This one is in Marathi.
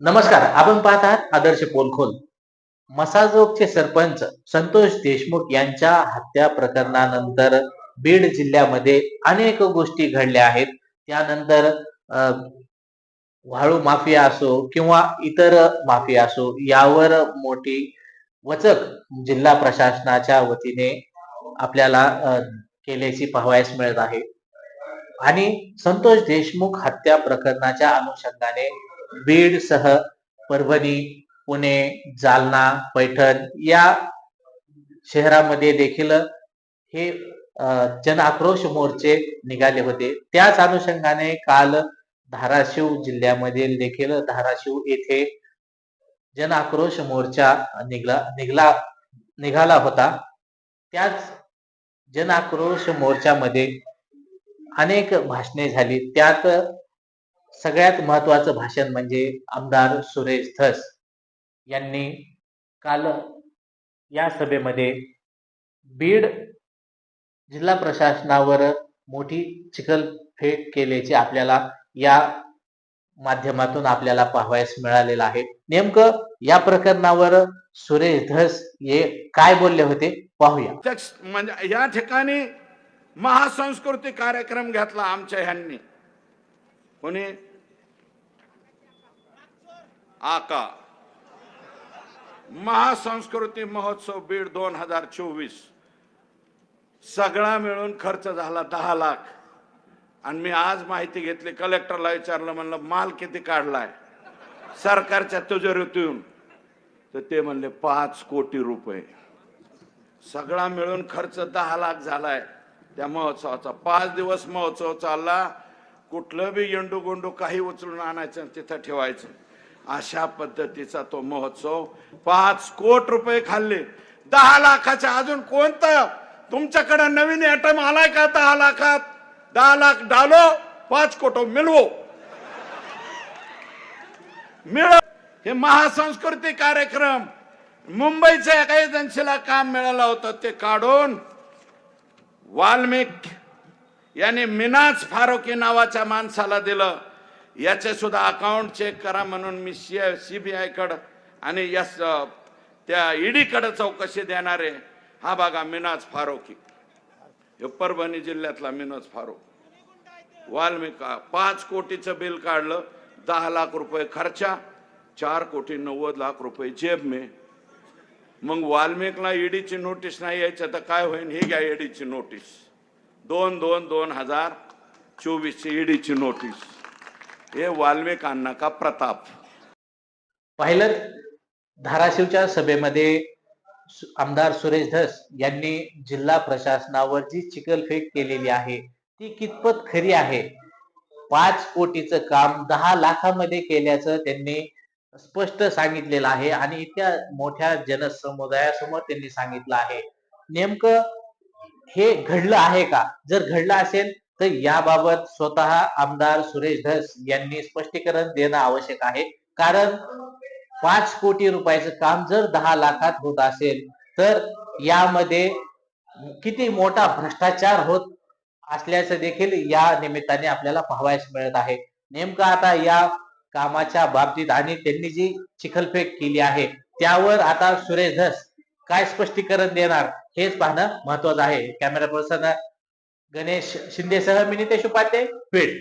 नमस्कार आपण पाहत आहात आदर्श पोलखोल. मसाजोगचे सरपंच संतोष देशमुख यांच्या हत्या प्रकरणानंतर बीड जिल्ह्यामध्ये अनेक गोष्टी घडल्या आहेत. त्यानंतर अं, वाळू माफिया असो किंवा इतर माफिया असो यावर मोठी वचक जिल्हा प्रशासनाच्या वतीने आपल्याला केल्याची पाहावयास मिळत आहे. आणि संतोष देशमुख हत्या प्रकरणाच्या अनुषंगाने बीड सह परभणी पुणे जालना पैठण या शहरामध्ये देखील हे जन आक्रोश मोर्चे निघाले होते. त्याच अनुषंगाने काल धाराशिव जिल्ह्यामधील देखील धाराशिव येथे जन आक्रोश मोर्चा निघला निघला निघाला होता. त्याच जन आक्रोश मोर्चामध्ये अनेक भाषणे झाली. त्यात सगळ्यात महत्वाचं भाषण म्हणजे आमदार सुरेश धस यांनी काल या सभेमध्ये बीड जिल्हा प्रशासनावर मोठी चिखलफेक केल्याचे आपल्याला या माध्यमातून आपल्याला पाहावयास मिळालेलं आहे. नेमकं या प्रकरणावर सुरेश धस हे काय बोलले होते? पाहूया. म्हणजे या ठिकाणी महासंस्कृती कार्यक्रम घेतला आमच्या ह्यांनी. कोणी? आका. महासंस्कृती महोत्सव बीड दोन हजार चोवीस. सगळा मिळून खर्च झाला दहा लाख. आणि मी आज माहिती घेतली कलेक्टरला विचारलं म्हणलं माल किती काढलाय? सरकारच्या तिजोरीतून. तर ते म्हणले पाच कोटी रुपये. सगळा मिळून खर्च दहा लाख झालाय. त्या महोत्सवाचा पाच दिवस महोत्सव चालला. कुठलं बी येंडू गोंडू काही उचलून आणायचं तिथं ठेवायचं. अशा पद्धतीचा तो महोत्सव पाच कोट रुपये खाल्ले. दहा लाखाच्या अजून कोणतं? तुमच्याकडे नवीन ऍटम आलाय का दहा लाखात? दहा लाख डालो पाच कोटो मिळवो. मिळ हे महासंस्कृती कार्यक्रम. मुंबईच्या एका एजन्सीला काम मिळालं होतं ते काढून. वाल्मिक याने मिनाज फारुकी नावाच्या माणसाला दिलं. याचे सुद्धा अकाउंट चेक करा म्हणून मी सी सीबीआय आयकडं आणि यस त्या ईडीकडे चौकशी देणार आहे. हा बघा मिनाज फारुकी. हे परभणी जिल्ह्यातला मिनाज फारुक. वाल्मिका पाच कोटीचं बिल काढलं दहा लाख रुपये खर्चा चार कोटी नव्वद लाख रुपये जेब मे. मग वाल्मिकला ईडीची नोटीस नाही यायचं तर काय होईल ही घ्या ईडीची नोटीस दोन दोन दोन हजार चोवीसची ईडीची नोटीस. हे वाल्मिकांना का प्रताप. पाहिलं धाराशिवच्या सभेमध्ये आमदार सुरेश धस यांनी जिल्हा प्रशासनावर जी चिकलफेक केलेली आहे. ती कितपत खरी आहे? पाच कोटीचं काम दहा लाखामध्ये केल्याचं त्यांनी स्पष्ट सांगितलेलं आहे आणि इतक्या मोठ्या जनसमुदायासमोर त्यांनी सांगितलं आहे. नेमकं हे घडलं आहे का? जर घडलं असेल तर याबाबत स्वतः आमदार सुरेश धस यांनी स्पष्टीकरण देणं आवश्यक आहे. कारण पाच कोटी रुपयाचं काम जर दहा लाखात होत असेल तर यामध्ये किती मोठा भ्रष्टाचार होत असल्याचं देखील या निमित्ताने आपल्याला पाहावयास मिळत आहे. नेमका आता या कामाच्या बाबतीत आणि त्यांनी जी चिखलफेक केली आहे त्यावर आता सुरेश धस काय स्पष्टीकरण देणार हेच पाहणं महत्वाचं आहे. कॅमेरा पर्सन गणेश शिंदेसह मी नितेश उपाध्याय बीड